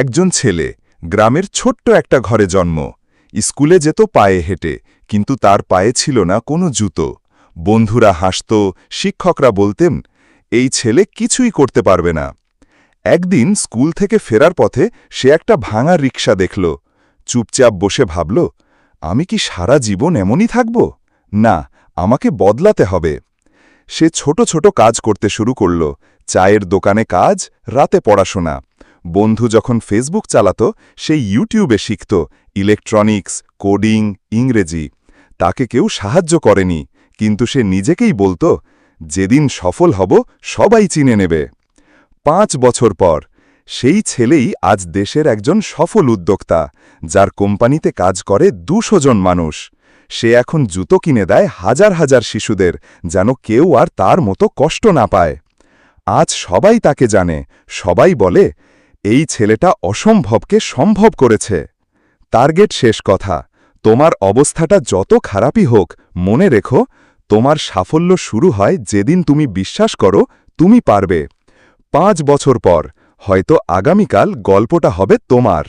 একজন ছেলে, গ্রামের ছোট্ট একটা ঘরে জন্ম। স্কুলে যেত পায়ে হেঁটে, কিন্তু তার পায়ে ছিল না কোনো জুতো। বন্ধুরা হাসত, শিক্ষকরা বলতেন, এই ছেলে কিছুই করতে পারবে না। একদিন স্কুল থেকে ফেরার পথে সে একটা ভাঙা রিক্সা দেখল। চুপচাপ বসে ভাবল, আমি কি সারা জীবন এমনই থাকব? না, আমাকে বদলাতে হবে। সে ছোট ছোট কাজ করতে শুরু করল, চায়ের দোকানে কাজ, রাতে পড়াশোনা। বন্ধু যখন ফেসবুক চালাত, সে ইউটিউবে শিখত ইলেকট্রনিক্স কোডিং ইংরেজি। তাকে কেউ সাহায্য করেনি, কিন্তু সে নিজেকেই বলতো, যেদিন সফল হব, সবাই চিনে নেবে। পাঁচ বছর পর, সেই ছেলেই আজ দেশের একজন সফল উদ্যোক্তা, যার কোম্পানিতে কাজ করে দুশো জন মানুষ। সে এখন জুতো কিনে দেয় হাজার হাজার শিশুদের, যেন কেউ আর তার মতো কষ্ট না পায়। আজ সবাই তাকে জানে, সবাই বলে এই ছেলেটা অসম্ভবকে সম্ভব করেছে। টার্গেট শেষ কথা। তোমার অবস্থাটা যত খারাপই হোক, মনে রেখো, তোমার সাফল্য শুরু হয় যেদিন তুমি বিশ্বাস করো তুমি পারবে। পাঁচ বছর পর, হয়তো আগামীকাল গল্পটা হবে তোমার।